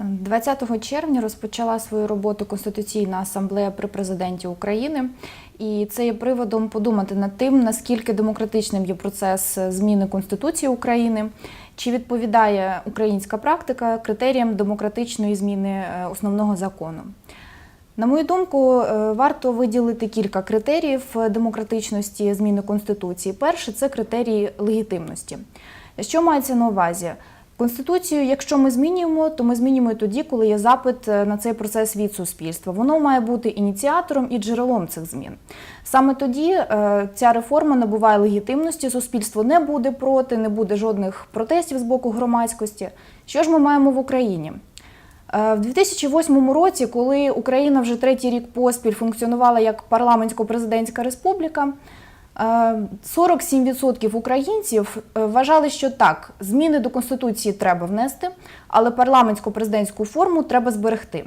20 червня розпочала свою роботу Конституційна асамблея при президенті України, і це є приводом подумати над тим, наскільки демократичним є процес зміни Конституції України, чи відповідає українська практика критеріям демократичної зміни е, основного закону. На мою думку, е, варто виділити кілька критеріїв демократичності зміни Конституції. Перше це критерії легітимності. Що мається на увазі? Конституцію, якщо ми змінюємо, то ми змінюємо тоді, коли є запит е, на цей процес від суспільства. Воно має бути ініціатором і джерелом цих змін. Саме тоді е, ця реформа набуває легітимності. Суспільство не буде проти, не буде жодних протестів з боку громадськості. Що ж ми маємо в Україні? Е, В 2008 році, коли Україна вже третій рік поспіль функціонувала як парламентсько-президентська республіка, 47% українців е, вважали, що так, зміни до Конституції треба внести, але парламентсько-президентську форму треба зберегти.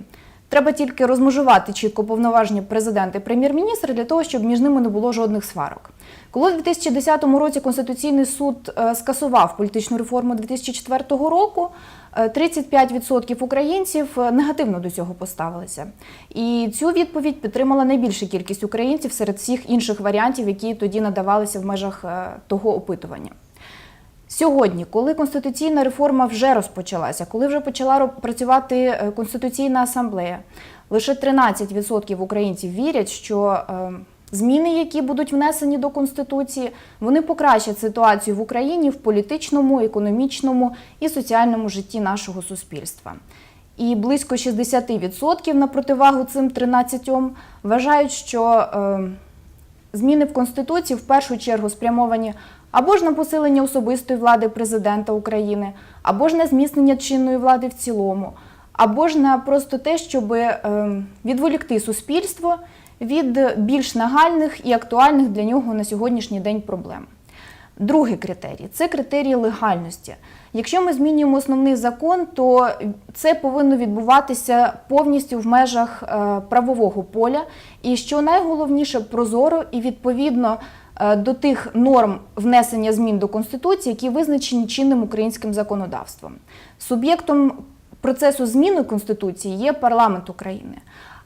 Треба тільки розмежувати чітко повноваження президента і прем'єр-міністра для того, щоб між ними не було жодних сварок. Коли у 2010 році Конституційний суд е, скасував політичну реформу 2004 року, е, 35% українців е, негативно до цього поставилися. І цю відповідь підтримала найбільша кількість українців серед всіх інших варіантів, які тоді надавалися в межах е, того опитування. Сьогодні, коли конституційна реформа вже розпочалася, коли вже почала працювати е, конституційна асамблея, лише 13% українців вірять, що е, зміни, які будуть внесені до конституції, вони покращать ситуацію в Україні в політичному, економічному і соціальному житті нашого суспільства. І близько 60% на противагу цим 13% вважають, що е, Зміни в Конституції в першу чергу спрямовані або ж на посилення особистої влади президента України, або ж на зміцнення чинної влади в цілому, або ж на просто те, щоб е, відволікти суспільство від більш нагальних і актуальних для нього на сьогоднішній день проблем. Другий критерій це критерії легальності. Якщо ми змінюємо основний закон, то це повинно відбуватися повністю в межах е, правового поля, і що найголовніше прозоро і відповідно е, до тих норм внесення змін до конституції, які визначені чинним українським законодавством. Суб'єктом процесу зміни конституції є парламент України.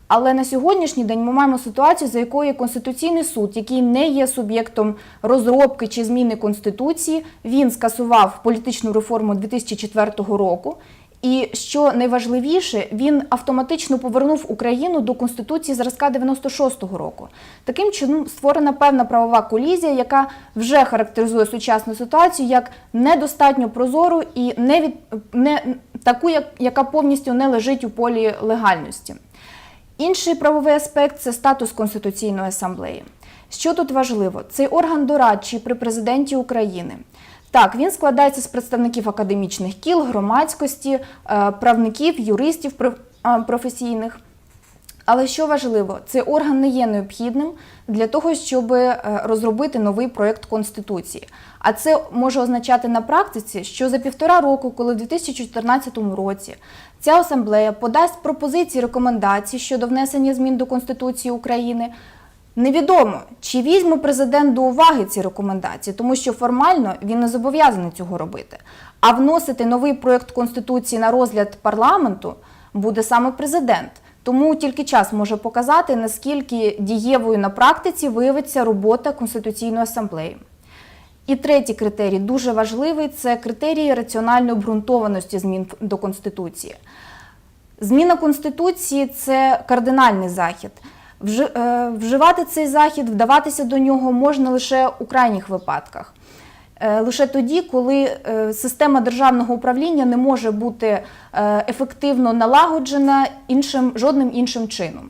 Але на сьогоднішній день ми маємо ситуацію, за якою Конституційний суд, який не є суб'єктом розробки чи зміни Конституції, він скасував політичну реформу 2004 року. І що найважливіше, він автоматично повернув Україну до Конституції зразка 96-го року. Таким чином створена певна правова колізія, яка вже характеризує сучасну ситуацію як недостатньо прозору і не від не таку, як, яка повністю не лежить у полі легальності. Інший правовий аспект це статус Конституційної асамблеї. Що тут важливо? Цей орган дорадчий при президенті України. Так, він складається з представників академічних кіл, громадськості, е, правників, юристів професійних. Але що важливо, цей орган не є необхідним для того, щоб е, розробити новий проєкт Конституції. А це може означати на практиці, що за півтора року, коли в 2014 році ця асамблея подасть пропозиції рекомендації щодо внесення змін до Конституції України, Невідомо, чи візьме президент до уваги ці рекомендації, тому що формально він не зобов'язаний цього робити. А вносити новий проєкт конституції на розгляд парламенту буде саме президент. Тому тільки час може показати, наскільки дієвою на практиці виявиться робота Конституційної асамблеї. І третій критерій дуже важливий це критерії раціональної обґрунтованості змін до Конституції. Зміна Конституції це кардинальний захід. Е, Вживати цей захід, вдаватися до нього можна лише у крайніх випадках. Е, Лише тоді, коли е, система державного управління не може бути е, ефективно налагоджена іншим, жодним іншим чином.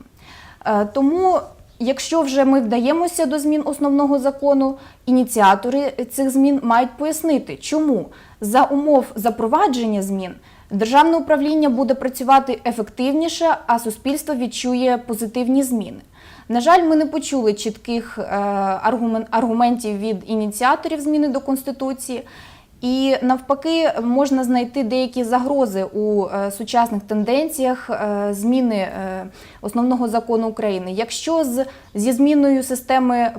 Тому, якщо вже ми вдаємося до змін основного закону, ініціатори цих змін мають пояснити, чому за умов запровадження змін державне управління буде працювати ефективніше, а суспільство відчує позитивні зміни. На жаль, ми не почули чітких е, аргументів від ініціаторів зміни до Конституції. І навпаки, можна знайти деякі загрози у е, сучасних тенденціях е, зміни е, основного закону України. Якщо з, зі зміною системи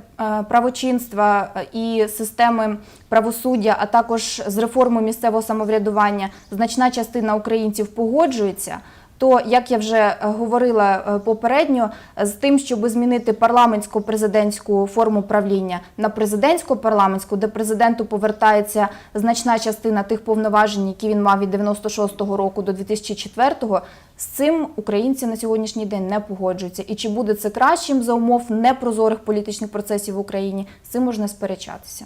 правочинства і системи правосуддя, а також з реформою місцевого самоврядування, значна частина українців погоджується. То, як я вже е, говорила е, попередньо, з тим, щоб змінити парламентсько-президентську форму правління на президентсько-парламентську, де президенту повертається значна частина тих повноважень, які він мав від 96-го року до 2004-го, з цим українці на сьогоднішній день не погоджуються. І чи буде це кращим за умов непрозорих політичних процесів в Україні, з цим можна сперечатися.